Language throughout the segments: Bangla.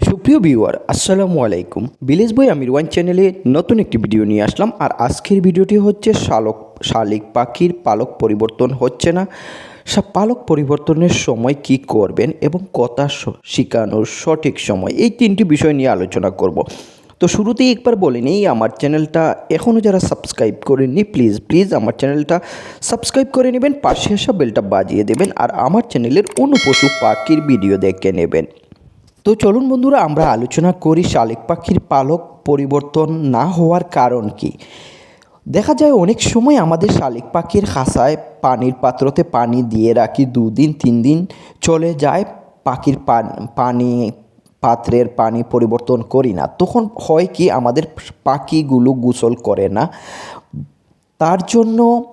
সুপ্রিয় ভিউয়ার, আসসালামু আলাইকুম। বিলেজ বই আমির ওয়ান চ্যানেলে নতুন একটি ভিডিও নিয়ে আসলাম, আর আজকের ভিডিওটি হচ্ছে শালক শালিক পাখির পালক পরিবর্তন হচ্ছে না। পালক পরিবর্তনের সময় কি করবেন এবং কথা শেখানোর সঠিক সময়, এই তিনটি বিষয় নিয়ে আলোচনা করব। তো শুরুতেই একবার বলে নিই, আমার চ্যানেলটা এখনও যারা সাবস্ক্রাইব করেননি প্লিজ প্লিজ আমার চ্যানেলটা সাবস্ক্রাইব করে নেবেন, পাশে আসা বেলটা বাজিয়ে দেবেন, আর আমার চ্যানেলের অন্য পশু পাখির ভিডিও দেখে নেবেন। তো চলুন বন্ধুরা, আমরা আলোচনা করি শালিক পাখির পালক পরিবর্তন না হওয়ার কারণ কি? দেখা যায় অনেক সময় আমাদের শালিক পাখির খাসায় পানির পাত্রতে পানি দিয়ে রাখি, দুদিন তিন দিন চলে যায়, পাখির পানি পাত্রের পানি পরিবর্তন করি না। তখন হয় কি, আমাদের পাখিগুলো গোসল করে না। তার জন্য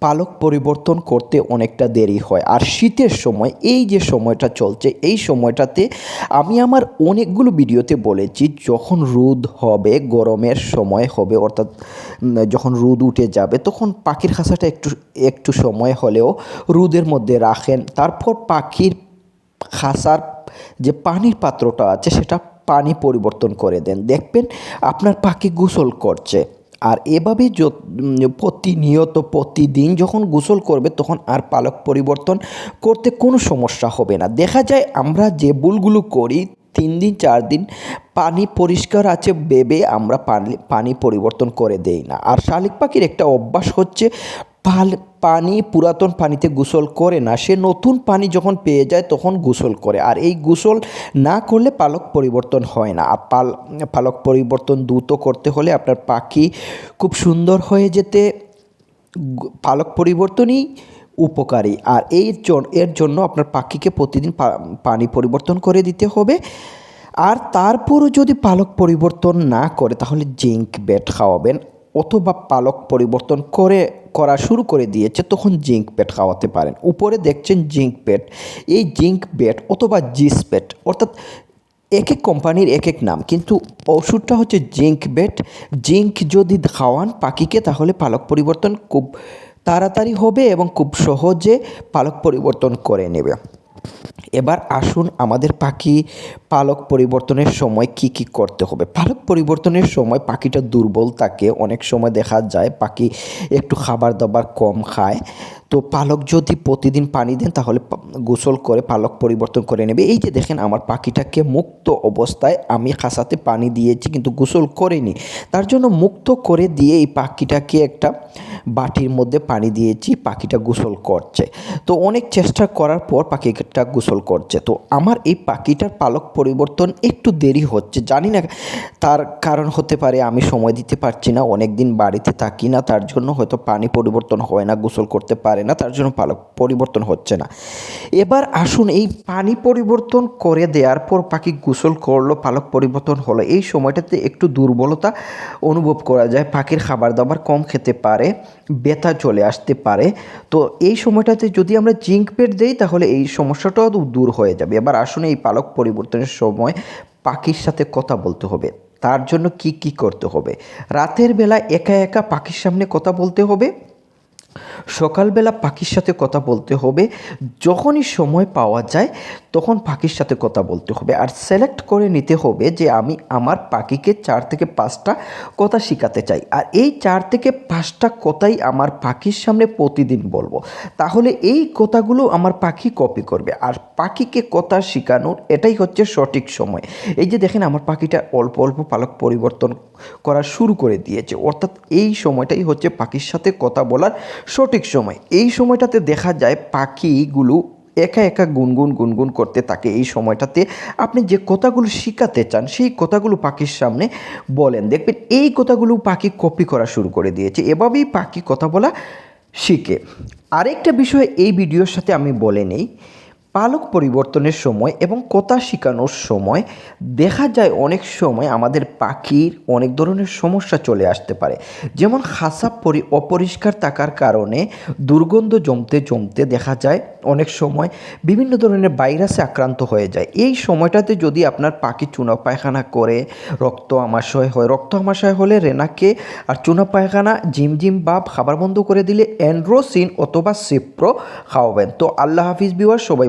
পালক পরিবর্তন করতে অনেকটা দেরি হয়। আর শীতের সময়, এই যে সময়টা চলছে, এই সময়টাতে আমি আমার অনেকগুলো ভিডিওতে বলেছি, যখন রোদ হবে, গরমের সময় হবে, অর্থাৎ যখন রোদ উঠে যাবে, তখন পাখির খাঁচাটা একটু একটু সময় হলেও রোদের মধ্যে রাখেন। তারপর পাখির খাসার যে পানির পাত্রটা আছে সেটা পানি পরিবর্তন করে দেন। দেখবেন আপনার পাখি গোসল করছে আর এভাবে প্রতিনিয়ত প্রতিদিন যখন গোসল করবে তখন আর পালক পরিবর্তন করতে কোনো সমস্যা হবে না। দেখা যায় আমরা যে ভুলগুলো করি, তিন দিন, চার দিন পানি পরিষ্কার আছে ভেবে আমরা পানি পানি পরিবর্তন করে দেই না। আর শালিক পাখির একটা অভ্যাস হচ্ছে পানি পুরাতন পানিতে গোসল করে না। সে নতুন পানি যখন পেয়ে যায় তখন গোসল করে। আর এই গোসল না করলে পালক পরিবর্তন হয় না। আর পাল, পালক পরিবর্তন দ্রুত করতে হলে আপনার পাখি খুব সুন্দর হয়ে যেতে পালক পরিবর্তনই উপকারী। আর এই এর জন্য আপনার পাখিকে প্রতিদিন পানি পরিবর্তন করে দিতে হবে। আর তারপরও যদি পালক পরিবর্তন না করে তাহলে জিঙ্ক বেট খাওয়াবেন। অথবা পালক পরিবর্তন করে, করা শুরু করে দিয়েছে, তখন জিঙ্ক পেট খাওয়াতে পারেন। উপরে দেখছেন জিঙ্ক পেট। এই জিঙ্ক বেট অথবা জিস পেট, অর্থাৎ এক এক কোম্পানির এক এক নাম, কিন্তু ওষুধটা হচ্ছে জিঙ্ক বেট জিঙ্ক যদি খাওয়ান পাখিকে, তাহলে পালক পরিবর্তন খুব তাড়াতাড়ি হবে এবং খুব সহজে পালক পরিবর্তন করে নেবে। এবার আসুন আমাদের পাখি পালক পরিবর্তনের সময় কি কি করতে হবে। পালক পরিবর্তনের সময় পাখিটা দুর্বল থাকে, অনেক সময় দেখা যায় পাখি একটু খাবার দাবার কম খায়। তো পালক যদি প্রতিদিন পানি দেন তাহলে গোসল করে পালক পরিবর্তন করে নেবে। এই যে দেখেন আমার পাখিটাকে মুক্ত অবস্থায় আমি খাসাতে পানি দিয়েছি কিন্তু গোসল করিনি। তার জন্য মুক্ত করে দিয়ে এই পাখিটাকে একটা বাটির মধ্যে পানি দিয়েছি, পাখিটা গোসল করছে। তো অনেক চেষ্টা করার পর পাখিটা গোসল করছে। তো আমার এই পাখিটার পালক পরিবর্তন একটু দেরি হচ্ছে। জানি না তার কারণ হতে পারে আমি সময় দিতে পারছি না অনেক দিন বাড়িতে থাকি না, তার জন্য হয়তো পানি পরিবর্তন হয় না, গোসল করতে পারে না, তার জন্য পালক পরিবর্তন হচ্ছে না। এবার আসুন এই পানি পরিবর্তন করে দেওয়ার পর পাখি গোসল করল, পালক পরিবর্তন হলো। এই সময়টাতে একটু দুর্বলতা অনুভব করা যায়, পাখির খাবার দাবার কম খেতে পারে। ব্যথা চলে আসতে পারে। তো এই সময়টাতে যদি আমরা জিঙ্ক পেট দিই, তাহলে এই সমস্যাটাও দূর হয়ে যাবে। এবার আসুন এই পালক পরিবর্তনের সময় পাখির সাথে কথা বলতে হবে। তার জন্য কি কি করতে হবে? রাতের বেলা একা একা পাখির সামনে কথা বলতে হবে। সকালবেলা পাখির সাথে কথা বলতে হবে। যখনই সময় পাওয়া যায় তখন পাখির সাথে কথা বলতে হবে আর সিলেক্ট করে নিতে হবে যে আমি আমার পাখিকে চার থেকে পাঁচটা কথা শেখাতে চাই। আর এই চার থেকে পাঁচটা কথাই আমার পাখির সামনে প্রতিদিন বলব। তাহলে এই কথাগুলো আমার পাখি কপি করবে। আর পাখিকে কথা শেখানোর এটাই হচ্ছে সঠিক সময়। এই যে দেখেন আমার পাখিটা অল্প অল্প পালক পরিবর্তন করা শুরু করে দিয়েছে। অর্থাৎ এই সময়টাই হচ্ছে পাখির সাথে কথা বলার সঠিক সময়। এই সময়টাতে দেখা যায় পাখিগুলো একা একা গুনগুন গুনগুন করতে থাকে এই সময়টাতে। আপনি যে কথাগুলো শেখাতে চান, সেই কথাগুলো পাখির সামনে বলেন। দেখবেন এই কথাগুলো পাখি কপি করা শুরু করে দিয়েছে। এভাবেই পাখি কথা বলা শিখে। আরেকটা বিষয় এই ভিডিওর সাথে আমি বলে নেই পালক পরিবর্তনের সময় এবং কথা শেখানোর সময় দেখা যায় অনেক সময় আমাদের পাখির অনেক ধরনের সমস্যা চলে আসতে পারে। যেমন খাসা পরি অপরিষ্কার থাকার কারণে দুর্গন্ধ জমতে জমতে দেখা যায় অনেক সময় বিভিন্ন ধরনের ভাইরাসে আক্রান্ত হয়ে যায়। এই সময়টাতে যদি আপনার পাখি চুনা পায়খানা করে, রক্ত আমাশয় হয়, রক্ত আমাশয় হলে রেনাকে আর চুনা পায়খানা ঝিমঝিম বাপ, খাবার বন্ধ করে দিলে অ্যান্ড্রোসিন অথবা সিপ্রো খাওয়াবেন। তো আল্লাহ হাফিজ বিওয়ার সবাই